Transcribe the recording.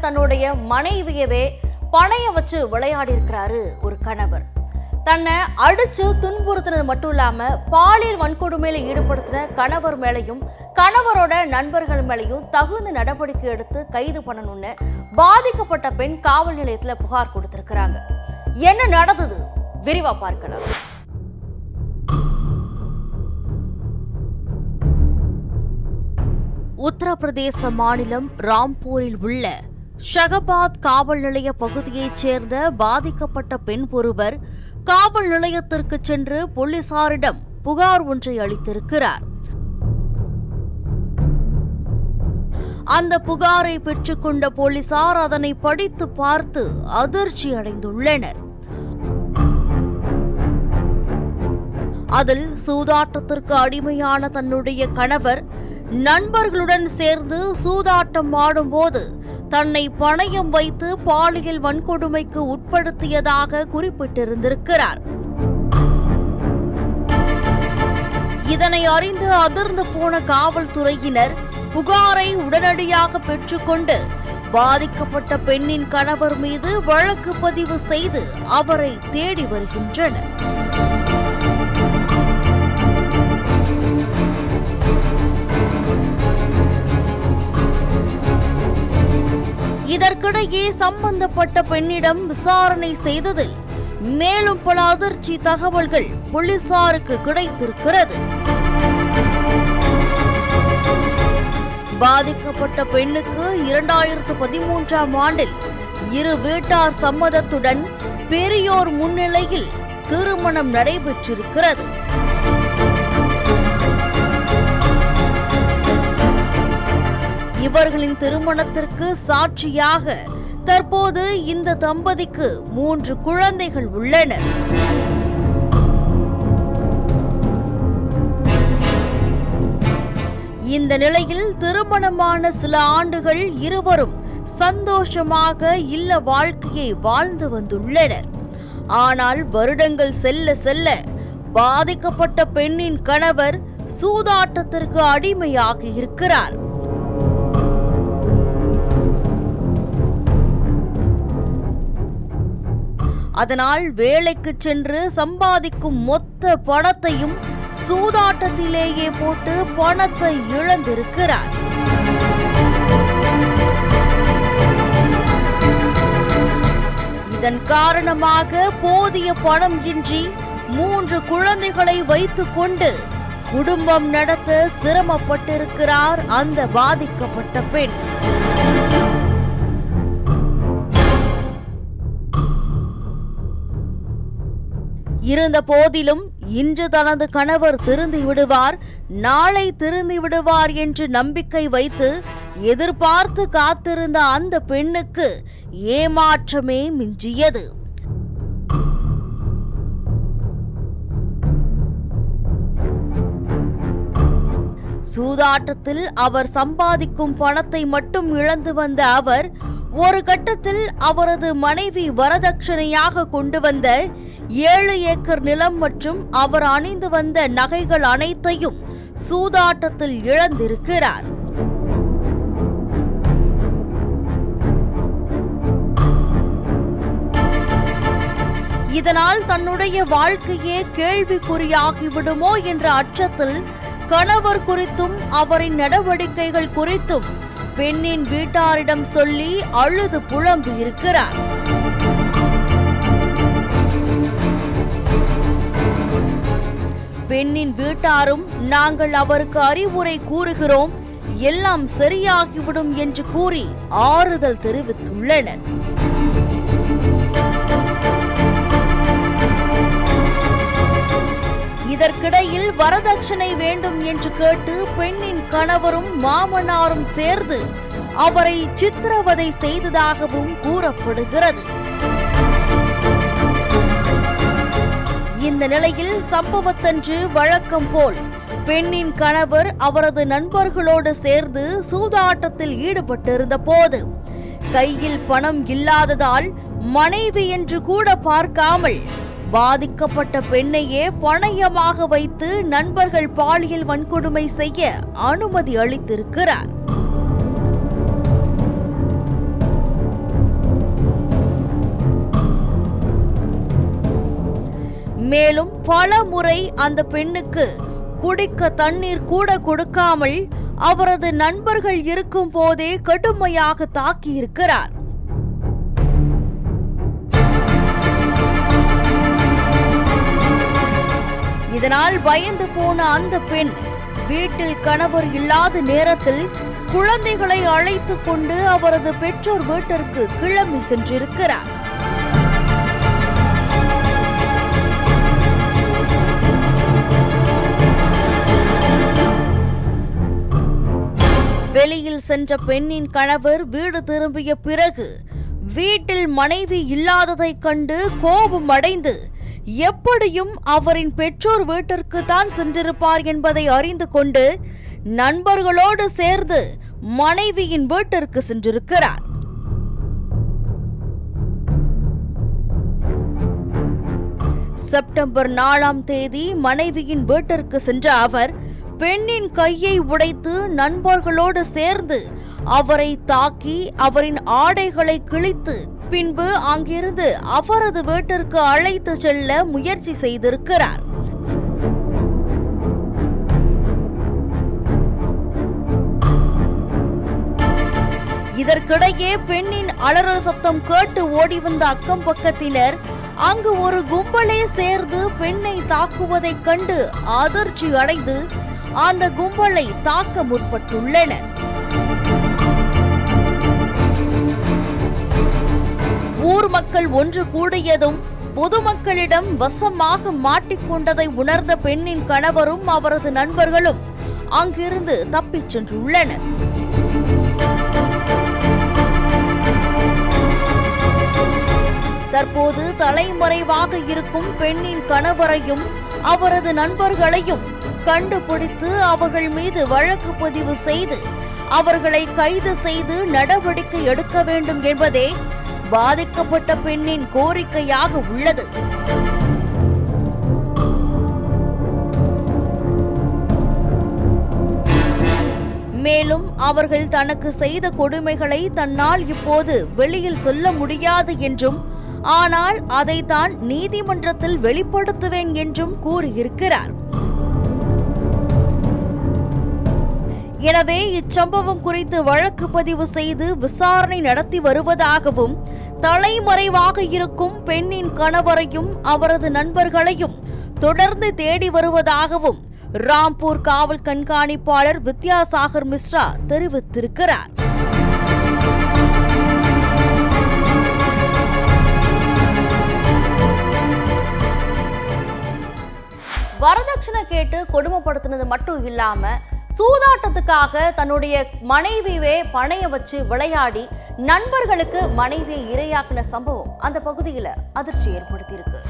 தன்னுடைய மனைவியவே பணைய வச்சு விளையாடி இருக்கிறாரு ஒரு கணவர். தன்னை அடிச்சு துன்புறுத்தினது மட்டும் இல்லாம பாலியல் வன்கொடுமையில ஈடுபடுத்தின கணவர் மேலையும் கணவரோட நண்பர்கள் மேலையும் தகுந்த நடவடிக்கை எடுத்து கைது பண்ணணும்னு பாதிக்கப்பட்ட பெண் காவல் நிலையத்துல புகார் கொடுத்திருக்கிறாங்க. என்ன நடந்தது? விரிவா பார்க்கலாம். உத்தரப்பிரதேச மாநிலம் ராம்பூரில் உள்ள ஷகபாத் காவல் நிலைய பகுதியைச் சேர்ந்த பாதிக்கப்பட்ட பெண் ஒருவர் காவல் நிலையத்திற்கு சென்று போலீசாரிடம் புகார் ஒன்றை அளித்திருக்கிறார். அந்த புகாரை பெற்றுக்கொண்ட போலீசார் அதனை படித்து பார்த்து அதிர்ச்சி அடைந்துள்ளனர். அதில் சூதாட்டத்திற்கு அடிமையான தன்னுடைய கணவர் நண்பர்களுடன் சேர்ந்து சூதாட்டம் ஆடும்போது தன்னை பணயம் வைத்து பாலியல் வன்கொடுமைக்கு உட்படுத்தியதாக குறிப்பிட்டிருந்திருக்கிறார். இதனை அறிந்து அதிர்ந்து போன காவல்துறையினர் புகாரை உடனடியாக பெற்றுக்கொண்டு பாதிக்கப்பட்ட பெண்ணின் கணவர் மீது வழக்கு பதிவு செய்து அவரை தேடி வருகின்றனர். இதற்கிடையே சம்பந்தப்பட்ட பெண்ணிடம் விசாரணை செய்ததில் மேலும் பல அதிர்ச்சி தகவல்கள் போலீசாருக்கு கிடைத்திருக்கிறது. பாதிக்கப்பட்ட பெண்ணுக்கு இரண்டாயிரத்து பதிமூன்றாம் ஆண்டில் இரு வீட்டார் சம்மதத்துடன் பெரியோர் முன்னிலையில் திருமணம் நடைபெற்றிருக்கிறது. இவர்களின் திருமணத்திற்கு சாட்சியாக தற்போது இந்த தம்பதிக்கு மூன்று குழந்தைகள் உள்ளனர் இந்த நிலையில் திருமணமான சில ஆண்டுகள் இருவரும் சந்தோஷமாக இல்ல வாழ்க்கையை வாழ்ந்து வந்துள்ளனர். ஆனால் வருடங்கள் செல்ல செல்ல பாதிக்கப்பட்ட பெண்ணின் கணவர் சூதாட்டத்திற்கு அடிமையாக இருக்கிறார். அதனால் வேலைக்கு சென்று சம்பாதிக்கும் மொத்த பணத்தையும் சூதாட்டத்திலேயே போட்டு பணத்தை இழந்திருக்கிறார். இதன் காரணமாக போதிய பணம் இன்றி மூன்று குழந்தைகளை வைத்துக்கொண்டு குடும்பம் நடத்த சிரமப்பட்டிருக்கிறார் அந்த பாதிக்கப்பட்ட பெண். இருந்த போதிலும் இன்று தனது கணவர் திருந்தி விடுவார் நாளை திருந்தி விடுவார் என்று நம்பிக்கை வைத்து எதிர்பார்த்து காத்திருந்த அந்த பெண்ணுக்கு ஏமாற்றமே மிஞ்சியது. சூதாட்டத்தில் அவர் சம்பாதிக்கும் பணத்தை மட்டும் இழந்து வந்த அவர் ஒரு கட்டத்தில் அவரது மனைவி வரதட்சணையாக கொண்டு வந்த ஏழு ஏக்கர் நிலம் மற்றும் அவர் அணிந்து வந்த நகைகள் அனைத்தையும் சூதாட்டத்தில் இழந்திருக்கிறார். இதனால் தன்னுடைய வாழ்க்கையே கேள்விக்குறியாகிவிடுமோ என்ற அச்சத்தில் கணவர் குறித்தும் அவரின் நடவடிக்கைகள் குறித்தும் பெண்ணின் வீட்டாரிடம் சொல்லி அழுது புலம்பி இருக்கிறார். பெண்ணின் வீட்டாரும் நாங்கள் அவருக்கு அறிவுரை கூறுகிறோம். எல்லாம் சரியாகிவிடும் என்று கூறி ஆறுதல் தெரிவித்துள்ளனர். இதற்கிடையில் வரதட்சணை வேண்டும் என்று கேட்டு பெண்ணின் கணவரும் மாமனாரும் சேர்ந்து அவரை சித்திரவதை செய்ததாகவும் கூறப்படுகிறது. இந்த நிலையில் சம்பவத்தன்று வழக்கம் போல் பெண்ணின் கணவர் அவரது நண்பர்களோடு சேர்ந்து சூதாட்டத்தில் ஈடுபட்டிருந்த போது கையில் பணம் இல்லாததால் மனைவி என்று கூட பார்க்காமல் பாதிக்கப்பட்ட பெண்ணையே பணையமாக வைத்து நண்பர்கள் பாலியல் வன்கொடுமை செய்ய அனுமதி அளித்திருக்கிறார். மேலும் பல முறை அந்த பெண்ணுக்கு குடிக்க தண்ணீர் கூட கொடுக்காமல் அவரது நண்பர்கள் இருக்கும் போதே கடுமையாக தாக்கியிருக்கிறார். இதனால் பயந்து போன அந்த பெண் வீட்டில் கணவர் இல்லாத நேரத்தில் குழந்தைகளை அழைத்து கொண்டு அவரது பெற்றோர் வீட்டிற்கு கிளம்பி சென்றிருக்கிறார். வெளியில் சென்ற பெண்ணின் கணவர் வீடு திரும்பிய பிறகு வீட்டில் மனைவி இல்லாததைக் கண்டு கோபம் அடைந்து எப்படியும் அவரின் பெற்றோர் வீட்டிற்கு தான் சென்றிருப்பார் என்பதை அறிந்து கொண்டு நண்பர்களோடு சேர்ந்து மனைவியின் வீட்டிற்கு சென்றிருக்கிறார். செப்டம்பர் நாலாம் தேதி மனைவியின் வீட்டிற்கு சென்ற அவர் பெண்ணின் கையை உடைத்து நண்பர்களோடு சேர்ந்து அவரை தாக்கி அவரின் ஆடைகளை கிழித்து பின்பு அங்கிருந்து அவரது வீட்டிற்கு அழைத்து செல்ல முயற்சி செய்திருக்கிறார். இதற்கிடையே பெண்ணின் அலறல் சத்தம் கேட்டு ஓடி வந்த அக்கம் பக்கத்தினர் அங்கு ஒரு கும்பலே சேர்ந்து பெண்ணை தாக்குவதைக் கண்டு அதிர்ச்சி அடைந்து அந்த கும்பலை தாக்க முற்பட்டுள்ளனர். ஊர் மக்கள் ஒன்று கூடியதும் பொதுமக்களிடம் வசமாக மாட்டிக்கொண்டதை உணர்ந்த பெண்ணின் கணவரும் அவரது நண்பர்களும் அங்கிருந்து தப்பிச் சென்றுள்ளனர். தற்போது தலைமறைவாக இருக்கும் பெண்ணின் கணவரையும் அவரது நண்பர்களையும் கண்டுபிடித்து அவர்கள் மீது வழக்கு பதிவு செய்து அவர்களை கைது செய்து நடவடிக்கை எடுக்க வேண்டும் என்பதே பாதிக்கப்பட்ட பெண்ணின் கோரிக்கையாக உள்ளது. மேலும் அவர்கள் தனக்கு செய்த கொடுமைகளை தன்னால் இப்போது வெளியில் சொல்ல முடியாது என்றும் ஆனால் அதை தான் நீதிமன்றத்தில் வெளிப்படுத்துவேன் என்றும் கூறியிருக்கிறார். எனவே இச்சம்பவம் குறித்து வழக்கு பதிவு செய்து விசாரணை நடத்தி வருவதாகவும் தலைமறைவாக இருக்கும் பெண்ணின் கணவரையும் அவரது நண்பர்களையும் தொடர்ந்து தேடி வருவதாகவும் ராம்பூர் காவல் கண்காணிப்பாளர் வித்யாசாகர் மிஸ்ரா தெரிவித்திருக்கிறார். வரதட்சணை கேட்டு கொடுமைப்படுத்தினது மட்டும் இல்லாம சூதாட்டத்துக்காக தன்னுடைய மனைவியே பணைய வச்சு விளையாடி நண்பர்களுக்கு மனைவியை இரையாக்கின சம்பவம் அந்த பகுதியில் அதிர்ச்சி ஏற்படுத்தியிருக்கு.